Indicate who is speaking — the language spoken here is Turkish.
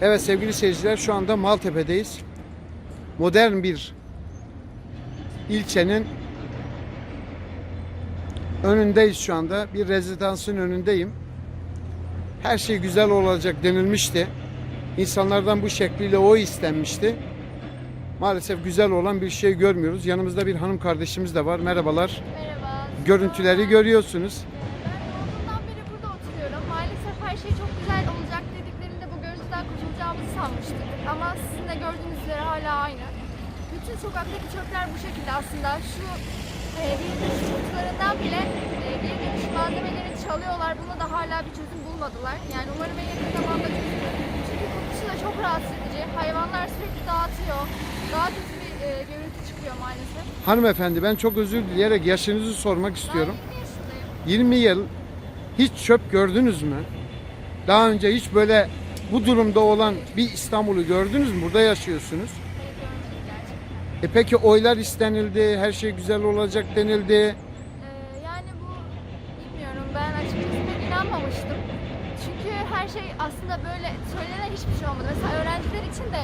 Speaker 1: Evet sevgili seyirciler şu anda Maltepe'deyiz. Modern bir ilçenin önündeyiz şu anda. Bir rezidansın önündeyim. Her şey güzel olacak denilmişti. İnsanlardan bu şekliyle o istenmişti. Maalesef güzel olan bir şey görmüyoruz. Yanımızda bir hanım kardeşimiz de var. Merhabalar.
Speaker 2: Merhaba.
Speaker 1: Görüntüleri görüyorsunuz.
Speaker 2: Ben doğduğumdan beri burada oturuyorum. Maalesef her şey çok güzel olacak dediklerinde görüntüden kurtulacağımızı sanmıştık. Ama sizin de gördüğünüz üzere hala aynı. Bütün sokaktaki çöpler bu şekilde aslında. Şu e, kutularından bile e, bir dönüş malzemelerini çalıyorlar. Buna da hala bir çözüm bulmadılar. Yani umarım en yakın zamanda çözülür. Çünkü kokusu da çok rahatsız edici. Hayvanlar sürekli dağıtıyor. Daha kötü bir e, görüntü çıkıyor maalesef.
Speaker 1: Hanımefendi ben çok özür dileyerek yaşınızı sormak istiyorum.
Speaker 2: Ben 20 yaşındayım.
Speaker 1: 20 yıl hiç çöp gördünüz mü? Daha önce hiç böyle bu durumda olan bir İstanbul'u gördünüz mü? Burada yaşıyorsunuz. E peki oylar istenildi, her şey güzel olacak denildi.
Speaker 2: Ee, yani bu bilmiyorum ben açıkçası inanmamıştım. Çünkü her şey aslında böyle söylenen hiçbir şey olmadı. Mesela öğrenciler için de